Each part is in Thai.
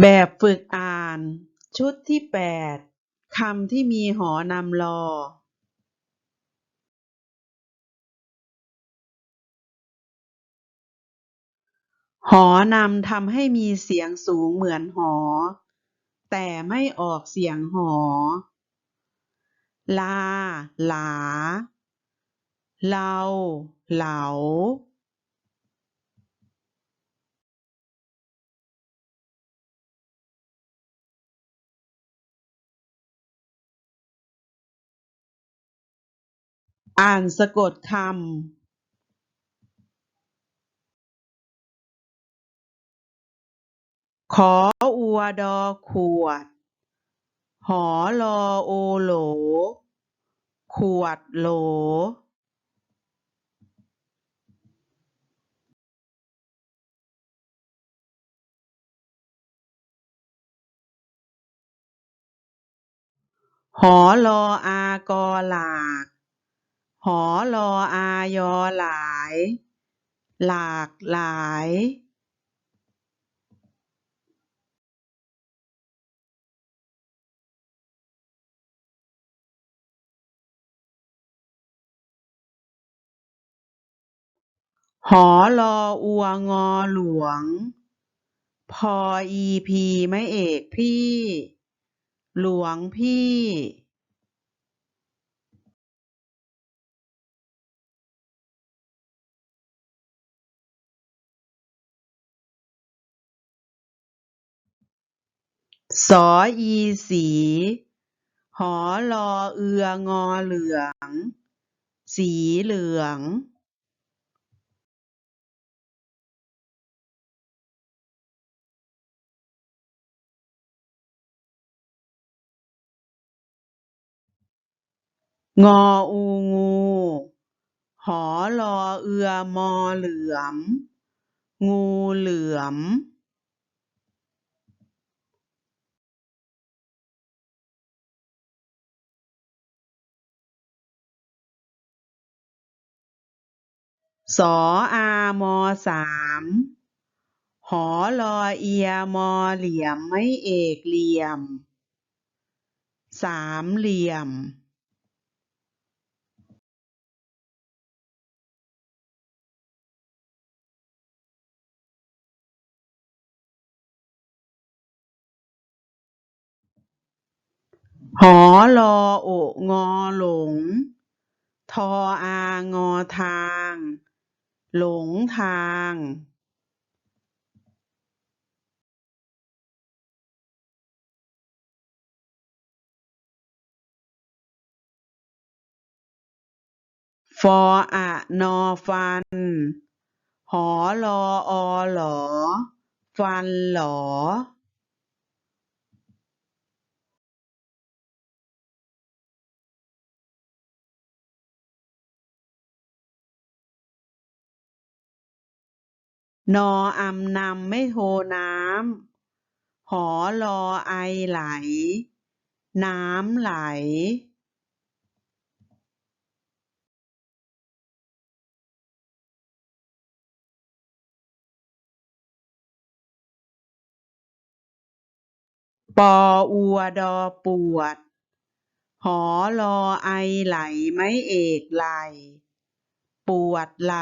แบบฝึกอ่าน ชุดที่แปดคำที่มีหอนำลอหอนำทำให้มีเสียงสูงเหมือนหอ แต่ไม่ออกเสียงหอ ลา หลาเลาเหลา อ่านสะกดคำขออัวดอขวด หอลอโอโหล ขวดโหล หอลออากอหลาก หอลออายอหลาย หลากหลายหอลออัวงอหลวง พออีพีไม่เอกพี่ หลวงพี่ สออีสี หอลอเอือ งอเหลือง สีเหลืองงออูงู หอลอเอือมอเหลือม งูเหลือม สออามอสามหอลอเอียมอเหลี่ยมไม่เอกเหลี่ยม สามเหลี่ยมหอลอโองอหลง ทออางอทาง หลงทางฟออะนอฟัน หอลออหลอ ฟันหลอ นออำนำไม่โทน้ำ หอลอไอไหล น้ำไหลปออัวดอปวด หอลอไอไหลไม่เอกไหล ปวดไหล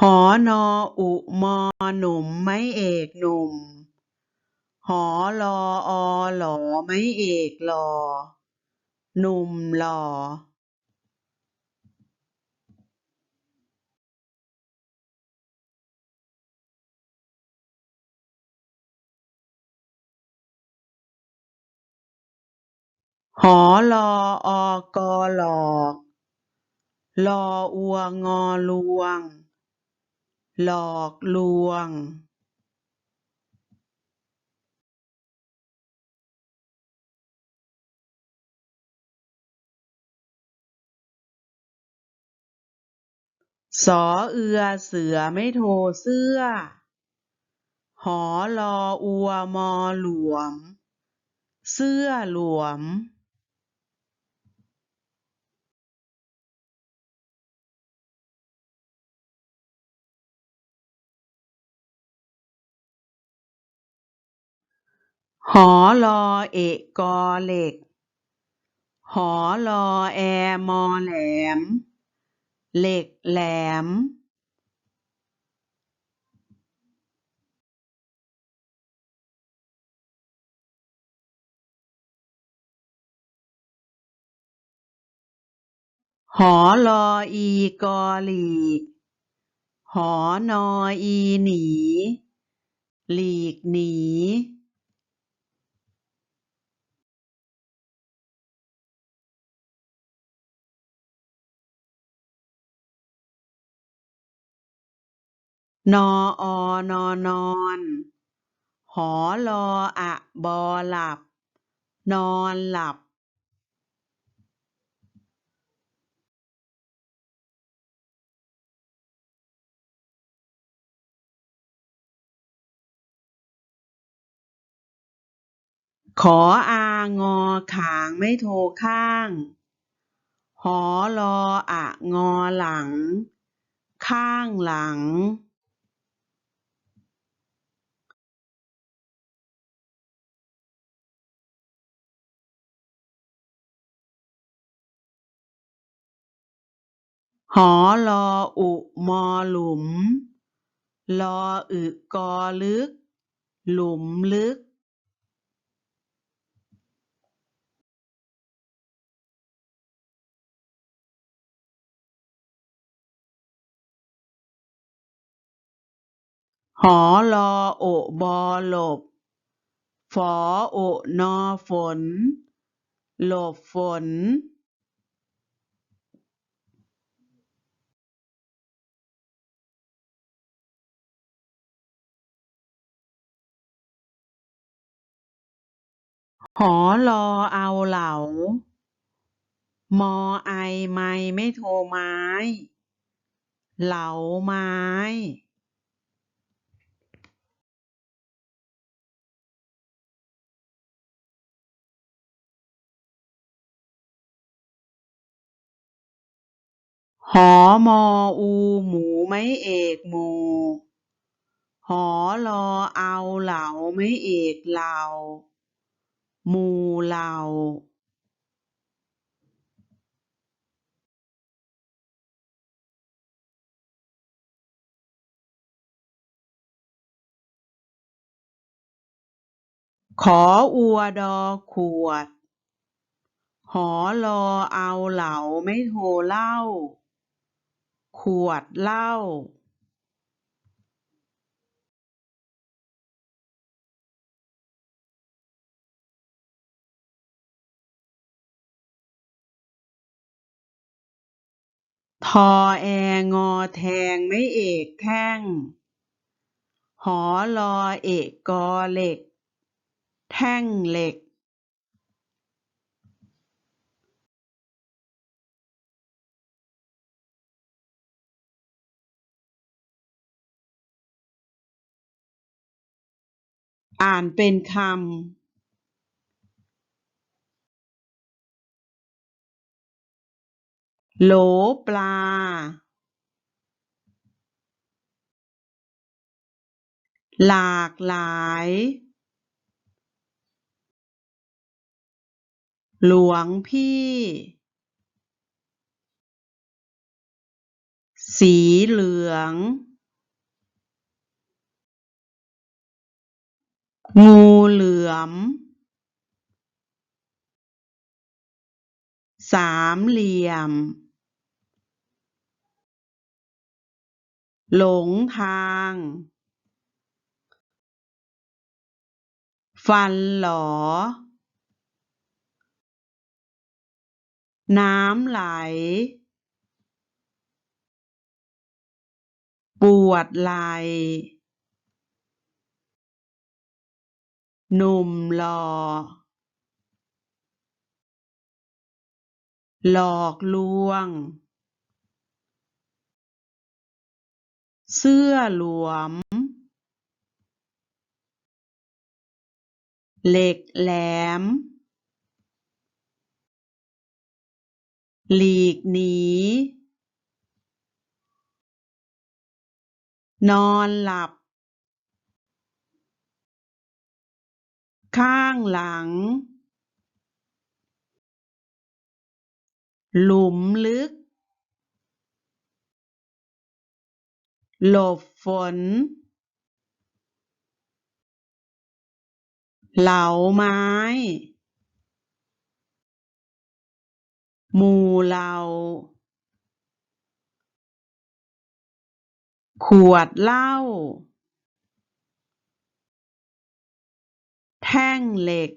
หอนออุมอหนุ่ม ไม่เอกหนุ่ม หอลออหลอ ไม่เอกหล่อหนุ่มหล่อหอลออกอหลอก ลออัวงอลวง หลอกลวงสอเอือเสือไม่โทเสื้อ หอลออัวมอหลวม เสื้อหลวม หอลอเอะกอเหล็ก หอลอแอมอแหลม เหล็กแหลมหอลออีกอหลีก หอนออีหนี หลีกหนี นออนอนอน หอลออะบอหลับ นอนหลับขออางอขางไม่โทข้าง หอลออะงอหลัง ข้างหลัง หอลออุมอหลุม ลออึกอลึก หลุมลึกหอลอโอบอหลบ ฝอโอนอฝน หลบฝน หอลอเอาเหลา มอไอไม่ไม่โทไม้ เหลาไม้หอมออูหมูไม่เอกหมู หอลอเอาเหลาไม่เอกเหล่า มูเหลาขออัวดอขวด หอลอเอาเหลาไม่โทรเล้าขวดเหล้า ทอแองอแทงไม่เอกแท่งหอลอเอกกอเหล็ก แท่งเหล็กอ่านเป็นคำ โหลปลาหลากหลาย หลวงพี่ สีเหลือง งูเหลือม สามเหลี่ยม หลงทาง ฟันหลอ น้ำไหล ปวดไหล่หนุ่มหล่อหลอกลวง เสื้อหลวมเหล็กแหลม หลีกหนี นอนหลับ ข้างหลัง หลุมลึก หลบฝน เหลาไม้ หมู่เหลาขวดเหล้า แท่งเหล็ก